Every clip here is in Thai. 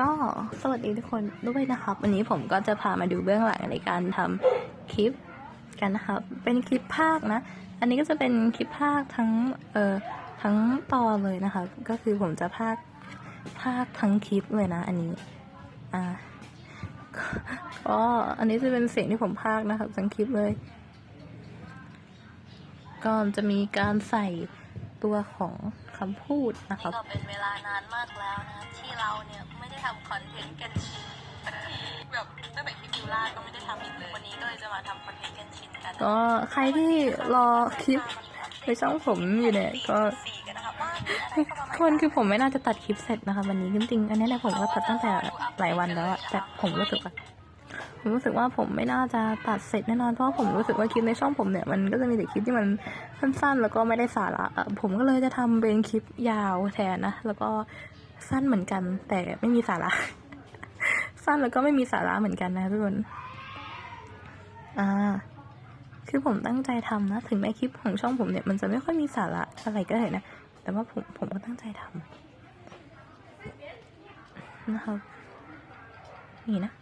ก็สวัสดีทุกคนด้วยนะครับ วันนี้ผมก็จะพามาดูเบื้องหลังในการทำคลิปกันนะครับ เป็นคลิปภาคนะ อันนี้ก็จะเป็นคลิปภาคทั้งเอ่อทั้งตอนเลยนะคะก็คือผมจะภาคภาคทั้งคลิปเลยนะ อันนี้อ่าก็อันนี้จะเป็นเสียงที่ผมภาคนะครับทั้งคลิปเลยก็จะมีการใส่ตัวของคำพูดนะครับนี่ก็เป็นเวลานานมากแล้วนะที่เราเนี่ย ทำคอนเทนต์กันชินแบบตั้งแต่คลิปยูล่าก็ไม่ได้ทำอีกเลย วันนี้ก็เลยจะมาทำคอนเทนต์กันชินกันก็ใครที่รอคลิปในช่องผมอยู่เนี่ยก็คนคือผมไม่น่าจะตัดคลิปเสร็จนะคะ วันนี้จริงๆอันนี้เนี่ยผมก็ตัดตั้งแต่หลายวันแล้วอะแต่ผมรู้สึกว่าผมรู้สึกว่าผมไม่น่าจะตัดเสร็จแน่นอนเพราะผมรู้สึกว่าคลิปในช่องผมเนี่ยมันก็จะมีแต่คลิปที่มันสั้นๆ แล้วก็ไม่ได้สาระอะผมก็เลยจะทำเป็นคลิปยาวแทนนะแล้วก็ สั้นเหมือนกัน แต่ไม่มีสาระ สั้นแล้วก็ไม่มีสาระเหมือนกันนะทุกคนอ่าคือผมตั้งใจทำนะ ถึงแม้คลิปของช่องผมเนี่ยมันจะไม่ค่อยมีสาระอะไรก็เถอะนะ แต่ว่าผมผมก็ตั้งใจทำนะครับนี่นะ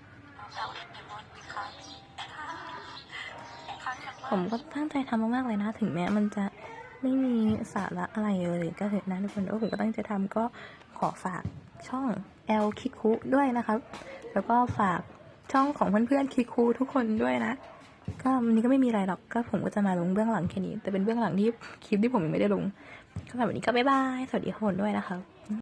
ผมก็ตั้งใจทำมากๆเลยนะ ถึงแม้มันจะ ไม่มีสาระอะไรเลยก็เถอะนะทุกคนโอ้ผมก็ตั้งใจทำก็ขอฝากช่อง L คิคุด้วยนะครับ แล้วก็ฝากช่องของเพื่อนๆคิคุทุกคนด้วยนะ ก็วันนี้ก็ไม่มีอะไรหรอกก็ผมก็จะมาลงเบื้องหลังแค่นี้ แต่เป็นเบื้องหลังที่คลิปที่ผมยังไม่ได้ลงก็แบบวันนี้ก็บ๊ายบายสวัสดีทุกคนด้วยนะครับ